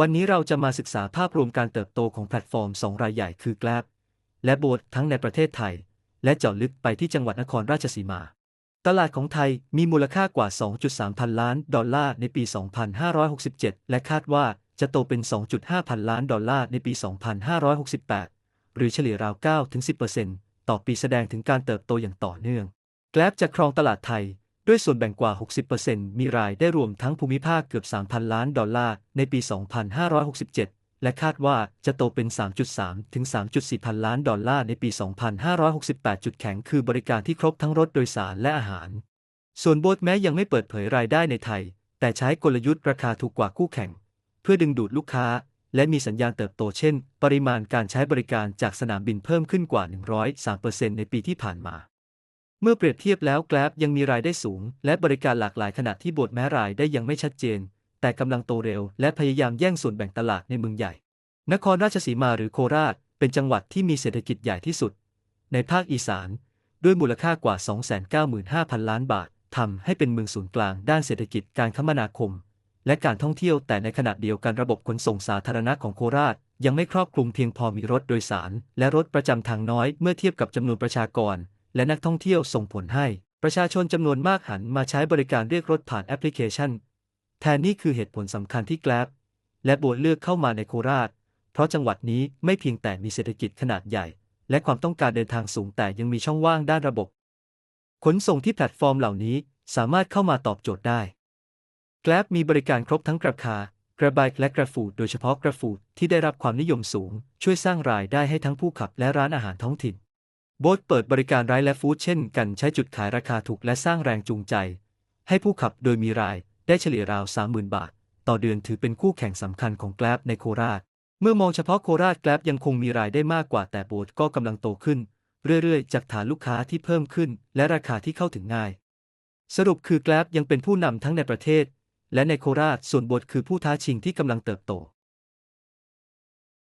วันนี้เราจะมาศึกษาภาพรวมการเติบโตของแพลตฟอร์ม 2 รายใหญ่คือ Grab และโบ t ทั้งในประเทศไทย และเจาะลึกไปที่จังหวัดนครราชสีมา ตลาดของไทยมีมูลค่ากว่า 2.3 พันล้านดอลลาร์ในปี 2567 และคาดว่าจะโตเป็น 2.5 พันล้านดอลลาร์ในปี 2568 หรือเฉลี่ยราว 9-10%ต่อปีแสดงถึงการเติบโตอย่างต่อเนื่อง Grab จะครองตลาดไทย ด้วยส่วนแบ่งกว่า 60%มีรายได้รวมทั้งภูมิภาคเกือบ 3,000 ล้านดอลลาร์ในปี 2567 และคาดว่าจะโตเป็น 3.3 ถึง 3.4 พันล้านดอลลาร์ในปี 2568 จุดแข็งคือบริการที่ครบทั้งรถโดยสารและอาหาร ส่วนโบทแม้ยังไม่เปิดเผยรายได้ในไทย แต่ใช้กลยุทธ์ราคาถูกกว่าคู่แข่ง เพื่อดึงดูดลูกค้า และมีสัญญาณเติบโตเช่น ปริมาณการใช้บริการจากสนามบินเพิ่มขึ้นกว่า 103%ในปีที่ผ่านมา เมื่อเปรียบเทียบแล้ว Grab ยังมีรายได้สูง และบริการหลากหลายขณะที่บทแม้รายได้ยังไม่ชัดเจน แต่กำลังโตเร็ว และพยายามแย่งส่วนแบ่งตลาดในเมืองใหญ่ นครราชสีมาหรือโคราช เป็นจังหวัดที่มีเศรษฐกิจใหญ่ที่สุด ในภาคอีสาน ด้วยมูลค่ากว่า 295,000 ล้านบาททำให้เป็นเมืองศูนย์กลางด้านเศรษฐกิจการคมนาคม และการท่องเที่ยวแต่ในขณะเดียวกันระบบขนส่งสาธารณะของโคราช ยังไม่ครอบคลุมเพียงพอมีรถโดยสาร และรถประจำทางน้อยเมื่อเทียบกับจำนวนประชากร และนักท่องเที่ยวส่งผลให้ ประชาชนจำนวนมากหันมาใช้บริการเรียกรถผ่านแอปพลิเคชัน แทนนี่คือเหตุผลสำคัญที่ Grab และโบทเลือกเข้ามาในโคราช เพราะจังหวัดนี้ไม่เพียงแต่มีเศรษฐกิจขนาดใหญ่ และความต้องการเดินทางสูงแต่ยังมีช่องว่างด้านระบบ ขนส่งที่แพลตฟอร์มเหล่านี้สามารถเข้ามาตอบโจทย์ได้ Grab มีบริการครบทั้ง Grab Car Grab Bike และ Grab Food โดยเฉพาะ Grab Food ที่ได้รับความนิยมสูง ช่วยสร้างรายได้ให้ทั้งผู้ขับและร้านอาหารท้องถิ่น โบทเปิดบริการไรด์และฟู้ดเช่นกันใช้จุดขายราคาถูกและสร้างแรงจูงใจ ให้ผู้ขับโดยมีรายได้เฉลี่ยราว 30,000 บาท ต่อเดือนถือเป็นคู่แข่งสำคัญของ Grab ในโคราช เมื่อมองเฉพาะโคราช Grab ยังคงมีรายได้มากกว่าแต่โบทก็กำลังโตขึ้น เรื่อยๆ จากฐานลูกค้าที่เพิ่มขึ้น และราคาที่เข้าถึงง่าย สรุปคือ Grab ยังเป็นผู้นำทั้งในประเทศ และในโคราชส่วนโบทคือผู้ท้าชิงที่กำลังเติบโต